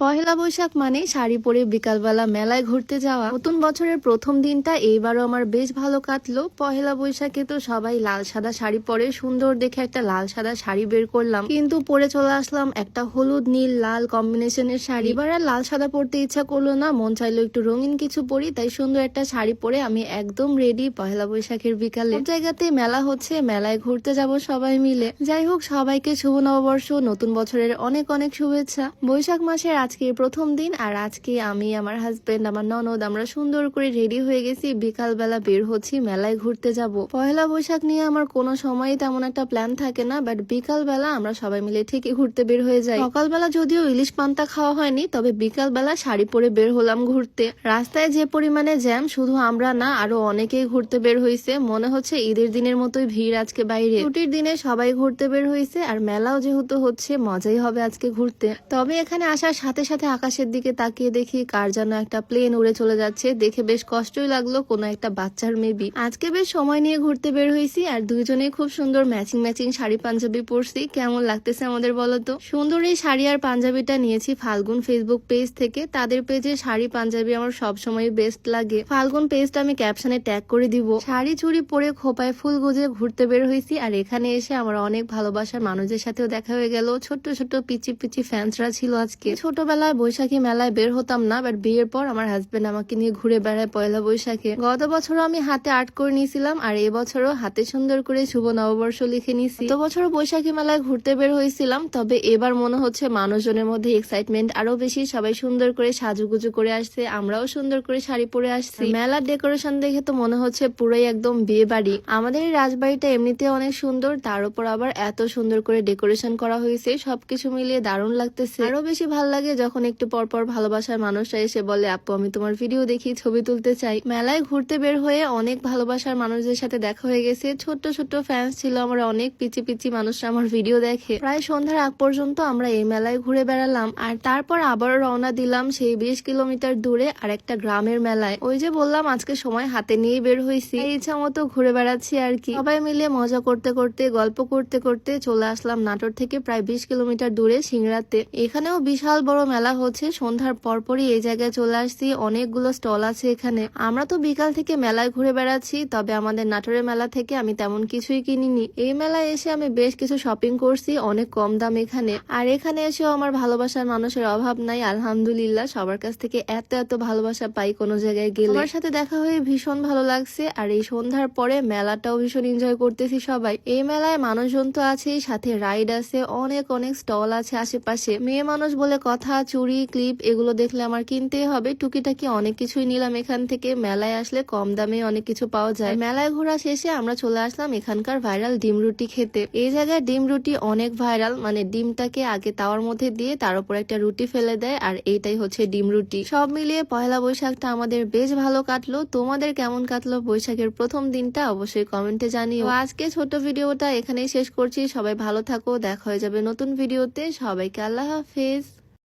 পহেলা বৈশাখ মানে শাড়ি পরে বিকালবেলা মেলায় ঘুরতে যাওয়া। নতুন বছরের প্রথম দিনটা এইবারও আমার বেশ ভালো কাটলো। পহেলা বৈশাখে তো সবাই লাল সাদা শাড়ি পরে সুন্দর দেখে একটা লাল সাদা শাড়ি বের করলাম। কিন্তু পরে চলে আসলাম একটা হলুদ, নীল, লাল কম্বিনেশনের শাড়ি। এবার আর লাল সাদা পরতে ইচ্ছা করল না, মন চাইলো একটু রঙিন কিছু পরি, তাই সুন্দর একটা শাড়ি পরে আমি একদম রেডি পহেলা বৈশাখের বিকালে। জায়গাতে মেলা হচ্ছে, মেলায় ঘুরতে যাব সবাই মিলে। যাই হোক, সবাইকে শুভ নববর্ষ, নতুন বছরের অনেক অনেক শুভেচ্ছা। বৈশাখ মাসের আজকে প্রথম দিন আর আজকে আমি, আমার হাজবেন্ড আমার ননদ, আমরা সুন্দর করে রেডি হয়ে গেছি। বিকাল বেলা বের হচ্ছি, মেলায় ঘুরতে যাব। পয়লা বৈশাখ নিয়ে আমার কোনো সময়ই তেমন একটা প্ল্যান থাকে না বাট বিকাল বেলা আমরা সবাই মিলে ঠিকই ঘুরতে বের হয়ে যাই। সকালবেলা যদিও ইলিশ পান্তা খাওয়া হয়নি, তবে বিকাল বেলা শাড়ি পরে বের হলাম ঘুরতে। রাস্তায় যে পরিমাণে জ্যাম শুধু আমরা না, আরও অনেকেই ঘুরতে বের হয়েছে মনে হচ্ছে ঈদের দিনের মতোই ভিড় আজকে বাইরে। ছুটির দিনে সবাই ঘুরতে বের হয়েছে আর মেলাও যেহেতু হচ্ছে, মজাই হবে আজকে ঘুরতে। তবে এখানে আসার সাথে সাথে আকাশের দিকে তাকিয়ে দেখি কার যেন একটা প্লেন উড়ে চলে যাচ্ছে। দেখে বেশ কষ্টই লাগল কোনো একটা বাচ্চার মেবি আজকে বেশ সময় নিয়ে ঘুরতে বের হয়েছি আর দুইজনেই খুব সুন্দর ম্যাচিং ম্যাচিং শাড়ি পাঞ্জাবি পরছি। কেমন লাগতেছে আমাদের বলো তো? সুন্দর এই শাড়ি আর পাঞ্জাবিটা নিয়েছি ফাল্গুন ফেসবুক পেজ থেকে। তাদের পেজে শাড়ি, পাঞ্জাবি আমার সবসময় বেস্ট লাগে। ফাল্গুন পেজটা আমি ক্যাপশনে ট্যাগ করে দিব। শাড়ি চুড়ি পরে খোপায় ফুল গুজে ঘুরতে বের হয়েছি আর এখানে এসে আমার অনেক ভালোবাসার মানুষের সাথেও দেখা হয়ে গেল। ছোট্ট ছোট্ট, পিচি পিচি ফ্যান্সরা ছিল আজকে। ছোটবেলায় বৈশাখী মেলায় বের হতাম না বাট বিয়ের পর আমার হাজবেন্ড আমাকে নিয়ে ঘুরে বেড়ায় পয়লা বৈশাখে। গত বছরও আমি হাতে আর্ট করে নিয়েছিলাম, আর এবছরও হাতে সুন্দর করে শুভ নববর্ষ লিখে নিয়েছি। গত বছর বৈশাখী মেলায় ঘুরতে বের হয়েছিলাম, তবে এবার মনে হচ্ছে মানুষজনের মধ্যে এক্সাইটমেন্ট আরও বেশি, সবাই সুন্দর করে সাজুগুজু করে আসছে, আমরাও সুন্দর করে শাড়ি পরে আসছি। মেলার ডেকোরেশন দেখে তো মনে হচ্ছে পুরোই একদম বিয়ে বাড়ি আমাদের রাজবাড়িটা এমনিতে অনেক সুন্দর, তার উপর আবার এত সুন্দর করে ডেকোরেশন করা হয়েছে, সবকিছু মিলিয়ে দারুণ লাগতেছে। আরও বেশি ভালো লাগে যখন একটু পর পর ভালোবাসার মানুষরা এসে বলে, আপু, আমি তোমার ভিডিও দেখি, ছবি তুলতে চাই। মেলায় ঘুরতে বের হয়ে অনেক ভালোবাসার মানুষদের সাথে দেখা হয়ে গেছে। ছোট্ট ছোট্ট ফ্যান্স ছিল আমার অনেক, পিচি পিচি মানুষরা আমার ভিডিও দেখে। প্রায় সন্ধ্যার আগ পর্যন্ত আমরা এই মেলায় ঘুরে বেড়ালাম আর তারপর আবার রওনা দিলাম সেই বিশ কিলোমিটার দূরে আর একটা গ্রামের মেলায়। ওই যে বললাম, আজকে সময় হাতে নিয়ে বের হয়েছি। ইচ্ছা মতো ঘুরে বেড়াচ্ছি আর কি। সবাই মিলে মজা করতে করতে, গল্প করতে করতে চলে আসলাম নাটোর থেকে প্রায় বিশ কিলোমিটার দূরে সিংড়াতে। এখানেও বিশাল বড় মেলা হচ্ছে, সন্ধ্যার পরপরই এই জায়গায় চলে আসছি, অনেকগুলো স্টল আছে এখানে। আমরা তো বিকাল থেকে মেলায় ঘুরে বেড়াচ্ছি, তবে আমাদের নাটোরের মেলা থেকে আমি তেমন কিছুই কিনিনি। এই মেলায় এসে আমি বেশ কিছু শপিং করছি, অনেক কম দাম এখানে। আর এখানে এসেও আমার ভালোবাসার মানুষের অভাব নাই, আলহামদুলিল্লাহ। সবার কাছ থেকে এত এত ভালোবাসা পাই কোনো জায়গায় গেলে। আমার সাথে দেখা হয়ে ভীষণ ভালো লাগছে, আর এই সন্ধ্যার পরে মেলাটাও ভীষণ এনজয় করতেছি সবাই। এই মেলায় মানুষজন তো আছেই, সাথে রাইড আছে, অনেক অনেক স্টল আছে আশেপাশে। মেয়ে মানুষ বলে কথা চুড়ি, ক্লিপ এগুলো দেখলে আমার কিনতেই হবে। টুকিটাকি অনেক কিছুই নিলাম এখান থেকে। মেলায় আসলে কম দামে অনেক কিছু পাওয়া যায়। মেলায় ঘোরা শেষে আমরা চলে আসলাম এখানকার ভাইরাল ডিম রুটি খেতে। এই জায়গায় ডিম রুটি অনেক ভাইরাল মানে ডিমটাকে আগে তাওয়ার মধ্যে দিয়ে তার উপর একটা রুটি ফেলে দেয়, আর এইটাই হচ্ছে ডিম রুটি। সব মিলিয়ে পয়লা বৈশাখটা আমাদের বেশ ভালো কাটলো। তোমাদের কেমন কাটলো বৈশাখের প্রথম দিনটা অবশ্যই কমেন্টে জানিও। আজকে ছোট ভিডিওটা এখানেই শেষ করছি। সবাই ভালো থাকো, দেখা হয়ে যাবে নতুন ভিডিওতে। সবাইকে আল্লাহ হাফেজ।